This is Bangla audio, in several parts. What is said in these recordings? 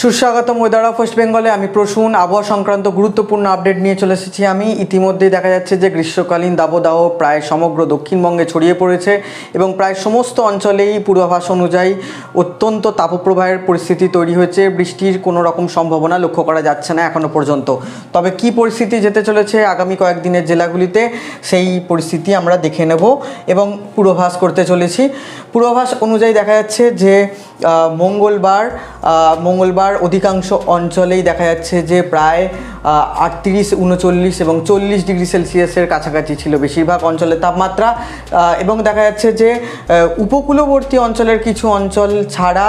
সুস্বাগতম ওয়েদার অফ ওয়েস্ট বেঙ্গলে আমি প্রসূন। আবহাওয়া সংক্রান্ত গুরুত্বপূর্ণ আপডেট নিয়ে চলে এসেছি আমি। ইতিমধ্যেই দেখা যাচ্ছে যে গ্রীষ্মকালীন দাবদাহ প্রায় সমগ্র দক্ষিণবঙ্গে ছড়িয়ে পড়েছে এবং প্রায় সমস্ত অঞ্চলেই পূর্বাভাস অনুযায়ী অত্যন্ত তাপপ্রবাহের পরিস্থিতি তৈরি হয়েছে। বৃষ্টির কোনো রকম সম্ভাবনা লক্ষ্য করা যাচ্ছে না এখনও পর্যন্ত। তবে কি পরিস্থিতি যেতে চলেছে আগামী কয়েকদিনের জেলাগুলিতে সেই পরিস্থিতি আমরা দেখে নেব এবং পূর্বাভাস করতে চলেছি। পূর্বাভাস অনুযায়ী দেখা যাচ্ছে যে মঙ্গলবার মঙ্গলবার মঙ্গলবার অধিকাংশ অঞ্চলেই দেখা যাচ্ছে যে প্রায় আটত্রিশ, উনচল্লিশ এবং চল্লিশ ডিগ্রি সেলসিয়াসের কাছাকাছি ছিল বেশিরভাগ অঞ্চলের তাপমাত্রা। এবং দেখা যাচ্ছে যে উপকূলবর্তী অঞ্চলের কিছু অঞ্চল ছাড়া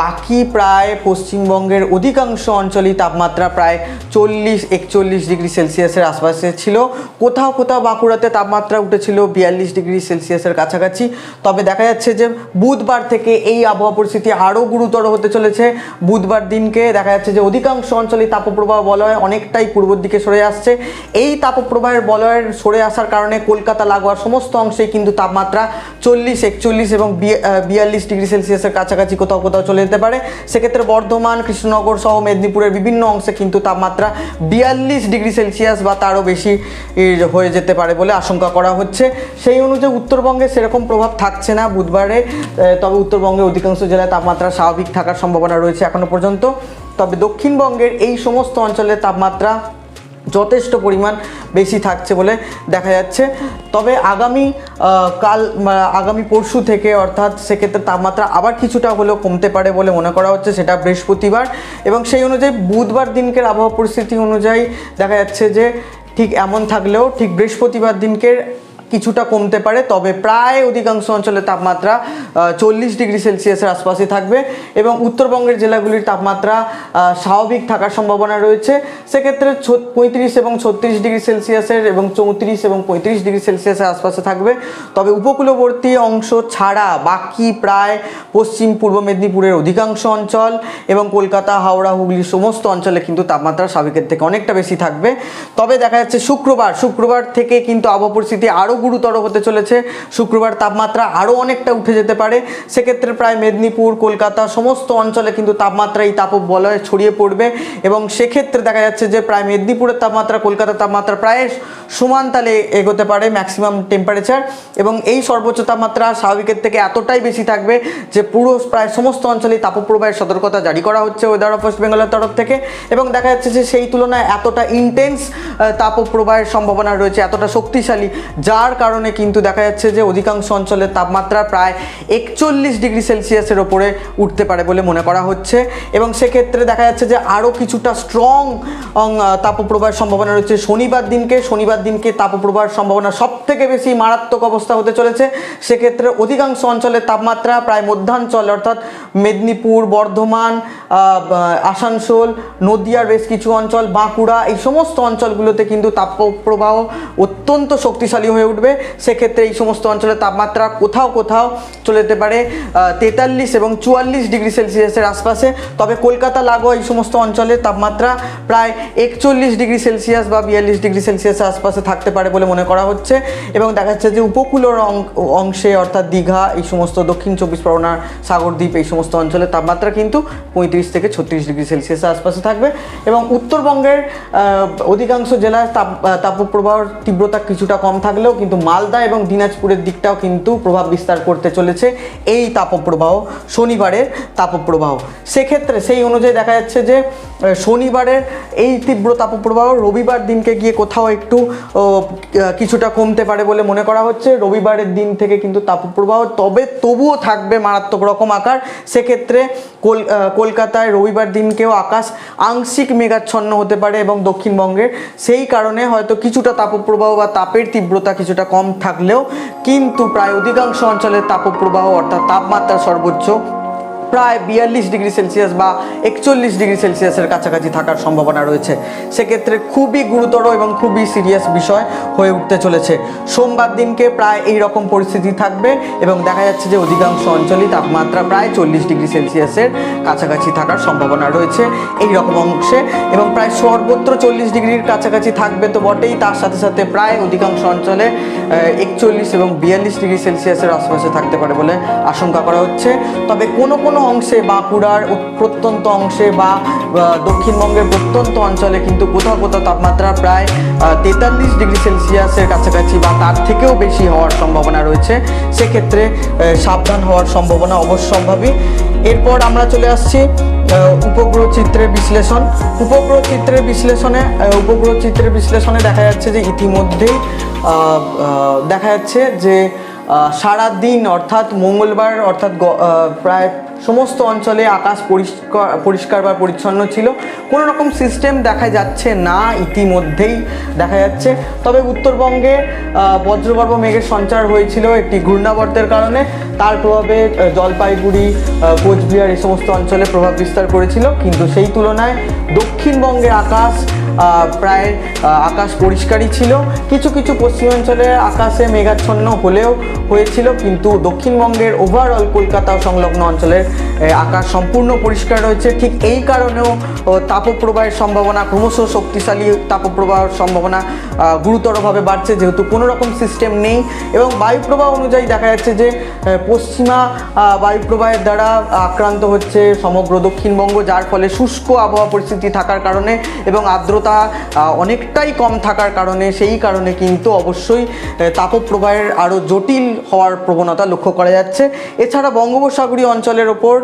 বাকি প্রায় পশ্চিমবঙ্গের অধিকাংশ অঞ্চলই তাপমাত্রা প্রায় চল্লিশ, একচল্লিশ ডিগ্রি সেলসিয়াসের আশপাশে ছিল। কোথাও কোথাও বাঁকুড়াতে তাপমাত্রা উঠেছিল বিয়াল্লিশ ডিগ্রি সেলসিয়াসের কাছাকাছি। তবে দেখা যাচ্ছে যে, বুধবার থেকে এই আবহাওয়া পরিস্থিতি আরও গুরুতর হতে চলেছে। বুধবার দিনকে দেখা যাচ্ছে যে অধিকাংশ অঞ্চলে তাপপ্রবাহ বলয় অনেকটাই পূর্বর দিকে সরে আসছে। এই তাপপ্রবাহের বলয়ের সরে আসার কারণে কলকাতা লাগোয়া সমস্ত অংশেই কিন্তু তাপমাত্রা চল্লিশ, একচল্লিশ এবং বিয়া- বিয়াল্লিশ ডিগ্রি সেলসিয়াসের কাছাকাছি কোথাও কোথাও চলে যেতে পারে। সেক্ষেত্রে বর্ধমান, কৃষ্ণনগর সহ মেদিনীপুরের বিভিন্ন অংশে কিন্তু তাপমাত্রা বিয়াল্লিশ ডিগ্রি সেলসিয়াস বা তারও বেশি হয়ে যেতে পারে বলে আশঙ্কা করা হচ্ছে। সেই অনুযায়ী উত্তরবঙ্গে সেরকম প্রভাব থাকছে না বুধবারে। তবে উত্তরবঙ্গের অধিকাংশ জেলায় তাপমাত্রা স্বাভাবিক থাকার সম্ভাবনা রয়েছে এখনও পর্যন্ত। তবে দক্ষিণবঙ্গের এই সমস্ত অঞ্চলের তাপমাত্রা যথেষ্ট পরিমাণ বেশি থাকছে বলে দেখা যাচ্ছে। তবে আগামী কাল আগামী পরশু থেকে অর্থাৎ সেক্ষেত্রে তাপমাত্রা আবার কিছুটা হলেও কমতে পারে বলে মনে করা হচ্ছে, সেটা বৃহস্পতিবার। এবং সেই অনুযায়ী বুধবার দিনকের আবহাওয়া পরিস্থিতি অনুযায়ী দেখা যাচ্ছে যে ঠিক এমন থাকলেও ঠিক বৃহস্পতিবার দিনকের কিছুটা কমতে পারে, তবে প্রায় অধিকাংশ অঞ্চলে তাপমাত্রা চল্লিশ ডিগ্রি সেলসিয়াসের আশপাশে থাকবে এবং উত্তরবঙ্গের জেলাগুলির তাপমাত্রা স্বাভাবিক থাকার সম্ভাবনা রয়েছে। সেক্ষেত্রে পঁয়ত্রিশ এবং ছত্রিশ ডিগ্রি সেলসিয়াসের এবং চৌত্রিশ এবং পঁয়ত্রিশ ডিগ্রি সেলসিয়াসের আশপাশে থাকবে। তবে উপকূলবর্তী অংশ ছাড়া বাকি প্রায় পশ্চিম, পূর্ব মেদিনীপুরের অধিকাংশ অঞ্চল এবং কলকাতা, হাওড়া, হুগলি সমস্ত অঞ্চলে কিন্তু তাপমাত্রা স্বাভাবিকের থেকে অনেকটা বেশি থাকবে। তবে দেখা যাচ্ছে শুক্রবার শুক্রবার থেকে কিন্তু আবহাওয়া পরিস্থিতি আরও গুরুতর হতে চলেছে। শুক্রবার তাপমাত্রা আরও অনেকটা উঠে যেতে পারে। সেক্ষেত্রে প্রায় মেদিনীপুর, কলকাতা সমস্ত অঞ্চলে কিন্তু তাপমাত্রা এই তাপ বলয়ে ছড়িয়ে পড়বে এবং সেক্ষেত্রে দেখা যাচ্ছে যে প্রায় মেদিনীপুরের তাপমাত্রা, কলকাতার তাপমাত্রা প্রায় সমান তালে এগোতে পারে ম্যাক্সিমাম টেম্পারেচার এবং এই সর্বোচ্চ তাপমাত্রা স্বাভাবিকের থেকে এতটাই বেশি থাকবে যে পুরো প্রায় সমস্ত অঞ্চলেই তাপপ্রবাহের সতর্কতা জারি করা হচ্ছে ওয়েদার অফ ওয়েস্ট বেঙ্গলের তরফ থেকে এবং দেখা যাচ্ছে যে সেই তুলনায় এতটা ইন্টেন্স তাপপ্রবাহের সম্ভাবনা রয়েছে, এতটা শক্তিশালী, যার কারণে কিন্তু দেখা যাচ্ছে যে অধিকাংশ অঞ্চলের তাপমাত্রা প্রায় একচল্লিশ ডিগ্রি সেলসিয়াসের ওপরে উঠতে পারে বলে মনে করা হচ্ছে। এবং সেক্ষেত্রে দেখা যাচ্ছে যে আরও কিছুটা স্ট্রং তাপপ্রবাহের সম্ভাবনা রয়েছে। শনিবার দিনকে শনিবার দিনকে তাপপ্রবাহের সম্ভাবনা সব থেকে বেশি মারাত্মক অবস্থা হতে চলেছে। সেক্ষেত্রে অধিকাংশ অঞ্চলের তাপমাত্রা প্রায় মধ্যাঞ্চল, অর্থাৎ মেদিনীপুর, বর্ধমান আসানসোল, নদিয়ার বেশ কিছু অঞ্চল, বাঁকুড়া, এই সমস্ত অঞ্চলগুলোতে কিন্তু তাপপ্রবাহ অত্যন্ত শক্তিশালী হয়ে উঠবে সেক্ষেত্রে এই সমস্ত অঞ্চলের তাপমাত্রা কোথাও কোথাও চলে যেতে পারে তেতাল্লিশ এবং চুয়াল্লিশ ডিগ্রি সেলসিয়াসের আশপাশে। তবে কলকাতা লাগোয়া এই সমস্ত অঞ্চলের তাপমাত্রা প্রায় একচল্লিশ ডিগ্রি সেলসিয়াস বা বিয়াল্লিশ ডিগ্রি সেলসিয়াসের আশপাশে থাকতে পারে বলে মনে করা হচ্ছে এবং দেখা যাচ্ছে যে উপকূলের অংশে অর্থাৎ দীঘা এই সমস্ত দক্ষিণ চব্বিশ পরগনার সাগরদ্বীপ এই সমস্ত অঞ্চলের তাপমাত্রা কিন্তু পঁয়ত্রিশ থেকে ছত্রিশ ডিগ্রি সেলসিয়াসের আশপাশে থাকবে এবং উত্তরবঙ্গের অধিকাংশ জেলায় তাপ আহ, তাপপ্রবাহর তীব্রতা কিছুটা কম থাকলেও কিন্তু মালদা এবং দিনাজপুরের দিকটাও কিন্তু প্রভাব বিস্তার করতে চলেছে এই তাপপ্রবাহ, শনিবারের তাপপ্রবাহ। সেক্ষেত্রে সেই অনুযায়ী দেখা যাচ্ছে যে শনিবারের এই তীব্র তাপপ্রবাহ রবিবার দিনকে গিয়ে কোথাও একটু কিছুটা কমতে পারে বলে মনে করা হচ্ছে। রবিবারের দিন থেকে কিন্তু তাপপ্রবাহ, তবে তবুও থাকবে মারাত্মক রকম আকার। সেক্ষেত্রে কল কলকাতায় রবিবার দিনকেও আকাশ আংশিক মেঘাচ্ছন্ন হতে পারে এবং দক্ষিণবঙ্গের সেই কারণে হয়তো কিছুটা তাপপ্রবাহ বা তাপের তীব্রতা কিছুটা কম থাকলেও কিন্তু প্রায় অধিকাংশ অঞ্চলের তাপপ্রবাহ অর্থাৎ তাপমাত্রা সর্বোচ্চ প্রায় বিয়াল্লিশ ডিগ্রি সেলসিয়াস বা একচল্লিশ ডিগ্রি সেলসিয়াসের কাছাকাছি থাকার সম্ভাবনা রয়েছে। সেক্ষেত্রে খুবই গুরুতর এবং খুবই সিরিয়াস বিষয় হয়ে উঠতে চলেছে। সোমবার দিনকে প্রায় এই রকম পরিস্থিতি থাকবে এবং দেখা যাচ্ছে যে অধিকাংশ অঞ্চলেই তাপমাত্রা প্রায় চল্লিশ ডিগ্রি সেলসিয়াসের কাছাকাছি থাকার সম্ভাবনা রয়েছে এই রকম অংশে এবং প্রায় সর্বত্র চল্লিশ ডিগ্রির কাছাকাছি থাকবে তো বটেই। তার সাথে সাথে প্রায় অধিকাংশ অঞ্চলে একচল্লিশ এবং বিয়াল্লিশ ডিগ্রি সেলসিয়াসের আশেপাশে থাকতে পারে বলে আশঙ্কা করা হচ্ছে। তবে কোনো কোনো অংশে বাঁকুড়ার প্রত্যন্ত অংশে বা দক্ষিণবঙ্গের প্রত্যন্ত অঞ্চলে কিন্তু কোথাও কোথাও তাপমাত্রা প্রায় তেতাল্লিশ ডিগ্রি সেলসিয়াসের কাছাকাছি বা তার থেকেও বেশি হওয়ার সম্ভাবনা রয়েছে। সেক্ষেত্রে সাবধান হওয়ার সম্ভাবনা অবশ্যম্ভাবী। এরপর আমরা চলে আসছি উপগ্রহ চিত্রের বিশ্লেষণ। উপগ্রহ চিত্রের বিশ্লেষণে উপগ্রহ চিত্রের বিশ্লেষণে দেখা যাচ্ছে যে ইতিমধ্যেই দেখা যাচ্ছে যে সারা দিন অর্থাৎ মঙ্গলবার অর্থাৎ প্রায় সমস্ত অঞ্চলে আকাশ পরিষ্কার পরিষ্কার বা পরিচ্ছন্ন ছিল। কোনো রকম সিস্টেম দেখা যাচ্ছে না ইতিমধ্যেই দেখা যাচ্ছে। তবে উত্তরবঙ্গে বজ্রগর্ভ মেঘের সঞ্চার হয়েছিল একটি ঘূর্ণাবর্তের কারণে। তার প্রভাবে জলপাইগুড়ি কোচবিহার এই সমস্ত অঞ্চলে প্রভাব বিস্তার করেছিল। কিন্তু সেই তুলনায় দক্ষিণবঙ্গের আকাশ প্রায় আকাশ পরিষ্কারই ছিল। কিছু কিছু পশ্চিমাঞ্চলে আকাশে মেঘাচ্ছন্ন হলেও হয়েছিল, কিন্তু দক্ষিণবঙ্গের ওভারঅল কলকাতা সংলগ্ন অঞ্চলের আকাশ সম্পূর্ণ পরিষ্কার রয়েছে। ঠিক এই কারণেও তাপপ্রবাহের সম্ভাবনা ক্রমশ শক্তিশালী, তাপপ্রবাহের সম্ভাবনা গুরুতরভাবে বাড়ছে, যেহেতু কোনো রকম সিস্টেম নেই। এবং বায়ুপ্রবাহ অনুযায়ী দেখা যাচ্ছে যে পশ্চিমা বায়ুপ্রবাহের দ্বারা আক্রান্ত হচ্ছে সমগ্র দক্ষিণবঙ্গ, যার ফলে শুষ্ক আবহাওয়া পরিস্থিতি থাকার কারণে এবং আর্দ্রতা আহ, অনেকটাই কম থাকার কারণে সেই কারণে কিন্তু অবশ্যই তাপপ্রবাহের আরও জটিল হওয়ার প্রবণতা লক্ষ্য করা যাচ্ছে। এছাড়া বঙ্গোপসাগরীয় অঞ্চলের ওপর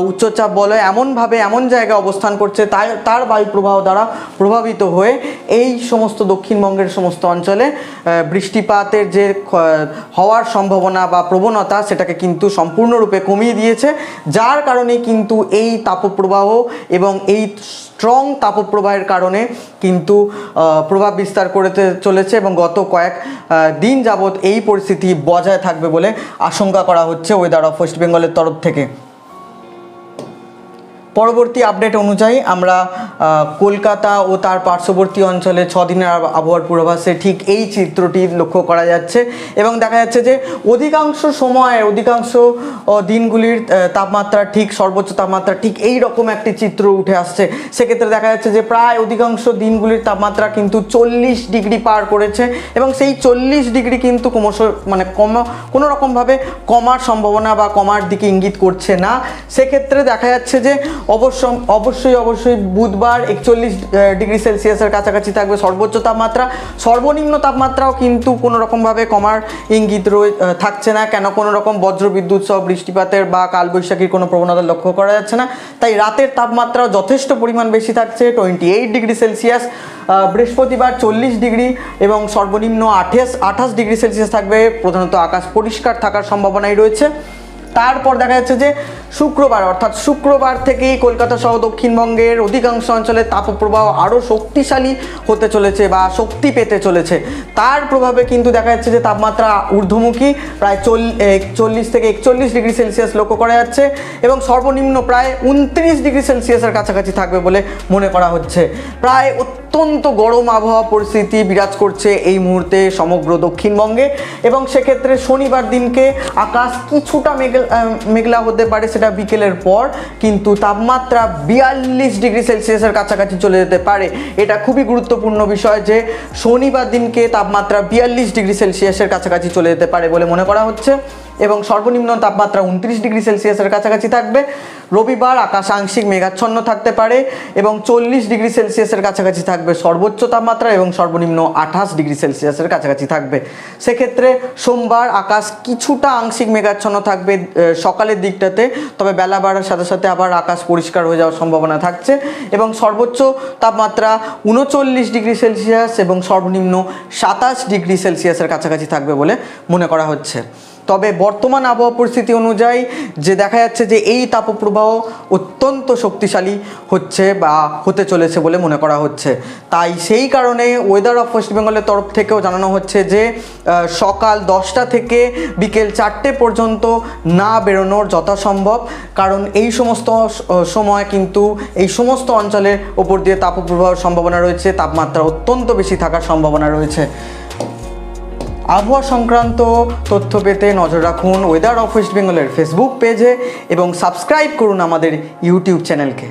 উচ্চচাপ বলয় এমনভাবে এমন জায়গায় অবস্থান করছে তাই তার বায়ুপ্রবাহ দ্বারা প্রভাবিত হয়ে এই সমস্ত দক্ষিণবঙ্গের সমস্ত অঞ্চলে বৃষ্টিপাতের যে হওয়ার সম্ভাবনা বা প্রবণতা সেটাকে কিন্তু সম্পূর্ণরূপে কমিয়ে দিয়েছে যার কারণে কিন্তু এই তাপপ্রবাহ এবং এই স্ট্রং তাপপ্রবাহের কারণে কিন্তু প্রভাব বিস্তার করতে চলেছে এবং গত কয়েক দিন যাবৎ এই পরিস্থিতি বজায় থাকবে বলে আশঙ্কা করা হচ্ছে ওয়েদার অফ ওয়েস্ট বেঙ্গলের তরফ থেকে। পরবর্তী আপডেট অনুযায়ী আমরা কলকাতা ও তার পার্শ্ববর্তী অঞ্চলে ছদিনের আবহাওয়ার পূর্বাভাসে ঠিক এই চিত্রটি লক্ষ্য করা যাচ্ছে এবং দেখা যাচ্ছে যে অধিকাংশ সময় অধিকাংশ দিনগুলির তাপমাত্রা ঠিক, সর্বোচ্চ তাপমাত্রা ঠিক এই রকম একটি চিত্র উঠে আসছে। সেক্ষেত্রে দেখা যাচ্ছে যে প্রায় অধিকাংশ দিনগুলির তাপমাত্রা কিন্তু চল্লিশ ডিগ্রি পার করেছে এবং সেই চল্লিশ ডিগ্রি কিন্তু ক্রমশ মানে কম, কোনো রকমভাবে কমার সম্ভাবনা বা কমার দিকে ইঙ্গিত করছে না। সেক্ষেত্রে দেখা যাচ্ছে যে অবশ্য অবশ্যই অবশ্যই বুধবার একচল্লিশ ডিগ্রি সেলসিয়াসের কাছাকাছি থাকবে সর্বোচ্চ তাপমাত্রা। সর্বনিম্ন তাপমাত্রাও কিন্তু কোনো রকমভাবে কমার ইঙ্গিত রয়ে থাকছে না। কেন কোনো রকম বজ্রবিদ্যুৎ সহ বৃষ্টিপাতের বা কালবৈশাখীর কোনো প্রবণতা লক্ষ্য করা যাচ্ছে না। তাই রাতের তাপমাত্রাও যথেষ্ট পরিমাণ বেশি থাকছে, টোয়েন্টি এইট ডিগ্রি সেলসিয়াস বৃহস্পতিবার চল্লিশ ডিগ্রি এবং সর্বনিম্ন আঠাশ আঠাশ ডিগ্রি সেলসিয়াস থাকবে। প্রধানত আকাশ পরিষ্কার থাকার সম্ভাবনাই রয়েছে। তারপর দেখা যাচ্ছে যে শুক্রবার, অর্থাৎ শুক্রবার থেকেই কলকাতা সহ দক্ষিণবঙ্গের অধিকাংশ অঞ্চলে তাপপ্রবাহ আরও শক্তিশালী হতে চলেছে বা শক্তি পেতে চলেছে। তার প্রভাবে কিন্তু দেখা যাচ্ছে যে তাপমাত্রা ঊর্ধ্বমুখী, প্রায় চল চল্লিশ থেকে একচল্লিশ ডিগ্রি সেলসিয়াস লক্ষ্য করা যাচ্ছে এবং সর্বনিম্ন প্রায় উনত্রিশ ডিগ্রি সেলসিয়াসের কাছাকাছি থাকবে বলে মনে করা হচ্ছে। প্রায় অত্যন্ত গরম আবহাওয়া পরিস্থিতি বিরাজ করছে এই মুহূর্তে সমগ্র দক্ষিণবঙ্গে এবং সেক্ষেত্রে শনিবার দিনকে আকাশ কিছুটা মেঘ মেঘলা হতে পারে সেটা বিকেলের পর, কিন্তু তাপমাত্রা বিয়াল্লিশ ডিগ্রি সেলসিয়াসের কাছাকাছি চলে যেতে পারে। এটা খুবই গুরুত্বপূর্ণ বিষয় যে, শনিবার দিনকে তাপমাত্রা বিয়াল্লিশ ডিগ্রি সেলসিয়াসের কাছাকাছি চলে যেতে পারে বলে মনে করা হচ্ছে। এবং সর্বনিম্ন তাপমাত্রা উনত্রিশ ডিগ্রি সেলসিয়াসের কাছাকাছি থাকবে। রবিবার আকাশ আংশিক মেঘাচ্ছন্ন থাকতে পারে এবং চল্লিশ ডিগ্রি সেলসিয়াসের কাছাকাছি থাকবে। সর্বোচ্চ তাপমাত্রা এবং সর্বনিম্ন আঠাশ ডিগ্রি সেলসিয়াসের কাছাকাছি থাকবে। সেক্ষেত্রে সোমবার আকাশ কিছুটা আংশিক মেঘাচ্ছন্ন থাকবে সকালের দিকটাতে, তবে বেলা বাড়ার সাথে সাথে আবার আকাশ পরিষ্কার হয়ে যাওয়ার সম্ভাবনা থাকছে এবং সর্বোচ্চ তাপমাত্রা উনচল্লিশ ডিগ্রি সেলসিয়াস এবং সর্বনিম্ন সাতাশ ডিগ্রি সেলসিয়াসের কাছাকাছি থাকবে বলে মনে করা হচ্ছে। তবে বর্তমান আবহাওয়া পরিস্থিতি অনুযায়ী যে দেখা যাচ্ছে যে এই তাপপ্রবাহ অত্যন্ত শক্তিশালী হচ্ছে বা হতে চলেছে বলে মনে করা হচ্ছে। তাই সেই কারণে ওয়েদার অফ ওয়েস্ট বেঙ্গলের তরফ থেকেও জানানো হচ্ছে যে সকাল দশটা থেকে বিকেল চারটে পর্যন্ত না বেরোনোর যথাসম্ভব। কারণ এই সমস্ত সময় কিন্তু এই সমস্ত অঞ্চলের ওপর দিয়ে তাপপ্রবাহের সম্ভাবনা রয়েছে। তাপমাত্রা অত্যন্ত বেশি থাকার সম্ভাবনা রয়েছে। আবহাওয়া সংক্রান্ত তথ্য পেতে নজর রাখুন ওয়েদার অফ ওয়েস্ট বেঙ্গলের ফেসবুক পেজে এবং সাবস্ক্রাইব করুন আমাদের ইউটিউব চ্যানেলকে